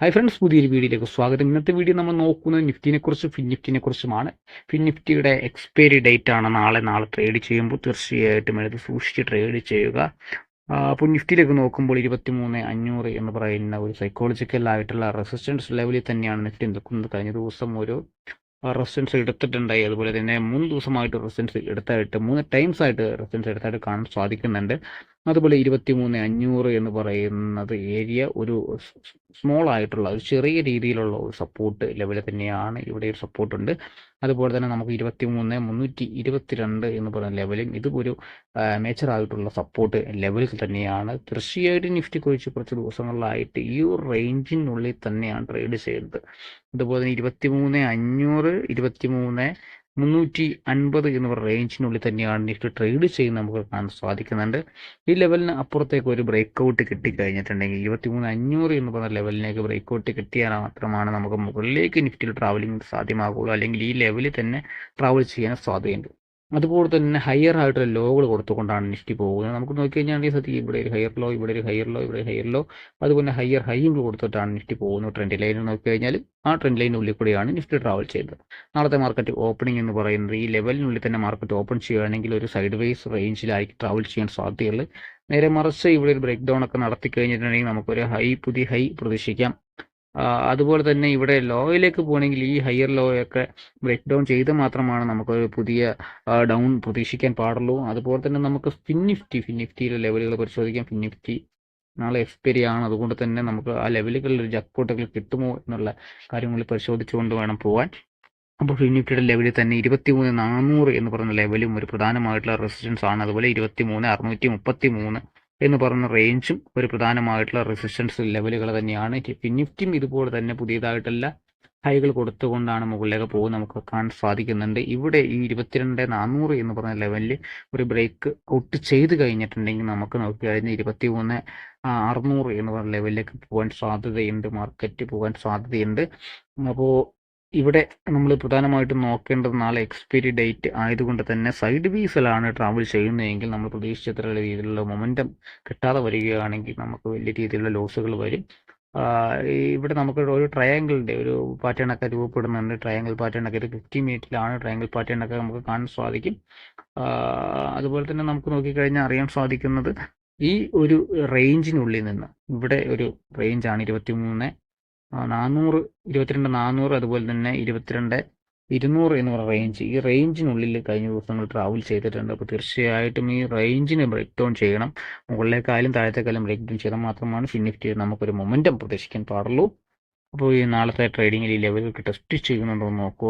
Hi friends പുതിയൊരു വീഡിയോയിലേക്ക് സ്വാഗതം. ഇന്നത്തെ വീഡിയോ നമ്മൾ നോക്കുന്നത് നിഫ്റ്റിനെ കുറിച്ച് ഫിൻ നിഫ്റ്റിനെ കുറിച്ചുമാണ് ഫിൻ നിഫ്റ്റിയുടെ എക്സ്പയറി ഡേറ്റ് ആണ് നാളെ. നാളെ ട്രേഡ് ചെയ്യുമ്പോൾ തീർച്ചയായിട്ടും എടുത്ത് സൂക്ഷിച്ച് ട്രേഡ് ചെയ്യുക. അപ്പോൾ നിഫ്റ്റിയിലേക്ക് നോക്കുമ്പോൾ ഇരുപത്തി മൂന്ന് അഞ്ഞൂറ് എന്ന് പറയുന്ന ഒരു സൈക്കോളജിക്കൽ ആയിട്ടുള്ള റെസിസ്റ്റൻസ് ലെവലിൽ തന്നെയാണ് നിഫ്റ്റി നിൽക്കുന്നത്. കഴിഞ്ഞ ദിവസം ഒരു റെസിസ്റ്റൻസ് എടുത്തിട്ടുണ്ടായി. അതുപോലെ തന്നെ മൂന്ന് ദിവസമായിട്ട് റെസിസ്റ്റൻസ് എടുത്തായിട്ട് മൂന്ന് ടൈംസ് ആയിട്ട് റെസിസ്റ്റൻസ് എടുത്തായിട്ട് കാണാൻ സാധിക്കുന്നുണ്ട്. അതുപോലെ ഇരുപത്തി മൂന്ന് അഞ്ഞൂറ് എന്ന് പറയുന്നത് ഏരിയ ഒരു സ്മോൾ ആയിട്ടുള്ള ഒരു ചെറിയ രീതിയിലുള്ള ഒരു സപ്പോർട്ട് ലെവൽ തന്നെയാണ് ഇവിടെ ഒരു സപ്പോർട്ട് ഉണ്ട്. അതുപോലെ തന്നെ നമുക്ക് ഇരുപത്തി മൂന്ന് മുന്നൂറ്റി ഇരുപത്തിരണ്ട് എന്ന് പറയുന്ന ലെവലും ഇതും ഒരു മേജർ ആയിട്ടുള്ള സപ്പോർട്ട് ലെവൽ തന്നെയാണ്. തീർച്ചയായിട്ടും നിഫ്റ്റി കുറിച്ച് കുറച്ച് ദിവസങ്ങളിലായിട്ട് ഈ ഒരു റേഞ്ചിനുള്ളിൽ തന്നെയാണ് ട്രേഡ് ചെയ്യുന്നത്. അതുപോലെ തന്നെ ഇരുപത്തി മൂന്ന് അഞ്ഞൂറ് ഇരുപത്തി മൂന്ന് മുന്നൂറ്റി അൻപത് എന്ന് പറയുന്ന റേഞ്ചിനുള്ളിൽ തന്നെയാണ് നിഫ്റ്റി ട്രേഡ് ചെയ്യുന്ന നമുക്ക് കാണാൻ സാധിക്കുന്നുണ്ട്. ഈ ലെവലിന് അപ്പുറത്തേക്ക് ഒരു ബ്രേക്ക് ഔട്ട് കിട്ടിക്കഴിഞ്ഞിട്ടുണ്ടെങ്കിൽ ഇരുപത്തിമൂന്ന് അഞ്ഞൂറ് എന്ന് പറയുന്ന ലെവലിലേക്ക് ബ്രേക്ക് ഔട്ട് കിട്ടിയാൽ മാത്രമാണ് നമുക്ക് മുകളിലേക്ക് നിഫ്റ്റിയിൽ ട്രാവലിംഗ് സാധ്യമാകുള്ളൂ. അല്ലെങ്കിൽ ഈ ലെവലിൽ തന്നെ ട്രാവൽ ചെയ്യാൻ സാധ്യതയുണ്ട്. അതുപോലെ തന്നെ ഹയർ ആയിട്ടുള്ള ലോകൾ കൊടുത്തുകൊണ്ടാണ് നിഫ്റ്റി പോകുന്നത്. നമുക്ക് നോക്കിക്കഴിഞ്ഞാൽ സത്യം ഇവിടെ ഒരു ഹയർ ലോ ഇവിടെ ഒരു ഹയർ ലോ ഇവിടെ ഹയർ ലോ അതുപോലെ ഹയർ ഹൈയും കൊടുത്തിട്ടാണ് നിഫ്റ്റി പോകുന്നത് ട്രെൻഡ് ലൈൻ ലൈനിൽ നോക്കിക്കഴിഞ്ഞാൽ ആ ട്രെൻഡ് ലൈനുള്ളിൽ കൂടിയാണ് നിഫ്റ്റി ട്രാവൽ ചെയ്യുന്നത്. നാളത്തെ മാർക്കറ്റ് ഓപ്പണിംഗ് എന്ന് പറയുന്നത് ഈ ലെവലിനുള്ളിൽ തന്നെ മാർക്കറ്റ് ഓപ്പൺ ചെയ്യുകയാണെങ്കിൽ ഒരു സൈഡ് വൈസ് റേഞ്ചിലായിരിക്കും ട്രാവൽ ചെയ്യാൻ സാധ്യതയുള്ളത്. നേരെ മറിച്ച് ഇവിടെ ഒരു ബ്രേക്ക് ഡൗൺ ഒക്കെ നടത്തി കഴിഞ്ഞിട്ടുണ്ടെങ്കിൽ നമുക്കൊരു ഹൈ പുതിയ ഹൈ പ്രതീക്ഷിക്കാം. അതുപോലെ തന്നെ ഇവിടെ ലോയിലേക്ക് പോകണമെങ്കിൽ ഈ ഹയർ ലോയൊക്കെ ബ്രേക്ക് ഡൗൺ ചെയ്ത് മാത്രമാണ് നമുക്ക് പുതിയ ഡൗൺ പ്രതീക്ഷിക്കാൻ പാടുള്ളൂ. അതുപോലെ തന്നെ നമുക്ക് ഫിന്നിഫ്റ്റി ഫിന്നിഫ്റ്റിയിലെ ലെവലുകൾ പരിശോധിക്കാം. ഫിന്നിഫ്റ്റി നാളെ എക്സ്പയറി ആണ്. അതുകൊണ്ട് തന്നെ നമുക്ക് ആ ലെവലുകളിൽ ഒരു ജക്പോട്ടുകൾ കിട്ടുമോ എന്നുള്ള കാര്യങ്ങൾ പരിശോധിച്ചുകൊണ്ട് വേണം പോകാൻ അപ്പോൾ ഫിൻ നിഫ്റ്റിയുടെ ലെവലിൽ തന്നെ ഇരുപത്തി മൂന്ന് നാനൂറ് എന്ന് പറയുന്ന ലെവലും ഒരു പ്രധാനമായിട്ടുള്ള റെസിസ്റ്റൻസ് ആണ്. അതുപോലെ ഇരുപത്തി മൂന്ന് അറുന്നൂറ്റി മുപ്പത്തി മൂന്ന് എന്ന് പറയുന്ന റേഞ്ചും ഒരു പ്രധാനമായിട്ടുള്ള റെസിസ്റ്റൻസ് ലെവലുകൾ തന്നെയാണ്. നിഫ്റ്റിയും ഇതുപോലെ തന്നെ പുതിയതായിട്ടുള്ള ഹൈകൾ കൊടുത്തുകൊണ്ടാണ് മുകളിലേക്ക് പോകുന്നത് നമുക്ക് കാണാൻ സാധിക്കുന്നുണ്ട്. ഇവിടെ ഈ ഇരുപത്തിരണ്ട് നാനൂറ് എന്ന് പറഞ്ഞ ലെവലിൽ ഒരു ബ്രേക്ക് ഔട്ട് ചെയ്ത് കഴിഞ്ഞിട്ടുണ്ടെങ്കിൽ നമുക്ക് നോക്കി കഴിഞ്ഞാൽ ഇരുപത്തി മൂന്ന് അറുന്നൂറ് എന്ന് പറഞ്ഞ ലെവലിലേക്ക് പോകാൻ സാധ്യതയുണ്ട്. മാർക്കറ്റ് പോകാൻ സാധ്യതയുണ്ട്. അപ്പോൾ ഇവിടെ നമ്മൾ പ്രധാനമായിട്ടും നോക്കേണ്ടത് നാളെ എക്സ്പയറി ഡേറ്റ് ആയതുകൊണ്ട് തന്നെ സൈഡ് വീസിലാണ് ട്രാവൽ ചെയ്യുന്നതെങ്കിൽ നമ്മൾ പ്രതീക്ഷിച്ചത്ര രീതിയിലുള്ള മൊമെന്റം കിട്ടാതെ വരികയാണെങ്കിൽ നമുക്ക് വലിയ രീതിയിലുള്ള ലോസുകൾ വരും. ഇവിടെ നമുക്ക് ഒരു ട്രയാങ്കിളിന്റെ ഒരു പാറ്റേൺ ഒക്കെ രൂപപ്പെടുന്നുണ്ട്. ട്രയാങ്കിൾ പാറ്റേൺ ഒക്കെ ഒരു ഫിഫ്റ്റി മിനിറ്റിലാണ് ട്രയാങ്കിൾ പാറ്റേൺ ഒക്കെ നമുക്ക് കാണാൻ സാധിക്കും. അതുപോലെ തന്നെ നമുക്ക് നോക്കിക്കഴിഞ്ഞാൽ അറിയാൻ സാധിക്കുന്നത് ഈ ഒരു റേഞ്ചിനുള്ളിൽ നിന്ന് ഇവിടെ ഒരു റേഞ്ചാണ് ഇരുപത്തി മൂന്ന് നാനൂറ് ഇരുപത്തിരണ്ട് നാനൂറ് അതുപോലെ തന്നെ ഇരുപത്തിരണ്ട് ഇരുന്നൂറ് എന്ന് പറയുന്ന റേഞ്ച് ഈ റേഞ്ചിനുള്ളിൽ കഴിഞ്ഞ ദിവസങ്ങൾ ട്രാവൽ ചെയ്തിട്ടുണ്ട്. അപ്പോൾ തീർച്ചയായിട്ടും ഈ റേഞ്ചിനെ ബ്രേക്ക് ഡൗൺ ചെയ്യണം. മുകളിലേക്കായാലും താഴത്തേക്കാലും ബ്രേക്ക് ഡൗൺ ചെയ്താൽ മാത്രമാണ് ഫിനിഫ്റ്റി നമുക്കൊരു മൊമെന്റം പ്രതീക്ഷിക്കാൻ പാടുള്ളൂ. അപ്പോൾ ഈ നാളത്തെ ട്രേഡിങ്ങിൽ ഈ ലെവലൊക്കെ ടെസ്റ്റ് ചെയ്യുന്നുണ്ടോ എന്ന് നോക്കുക.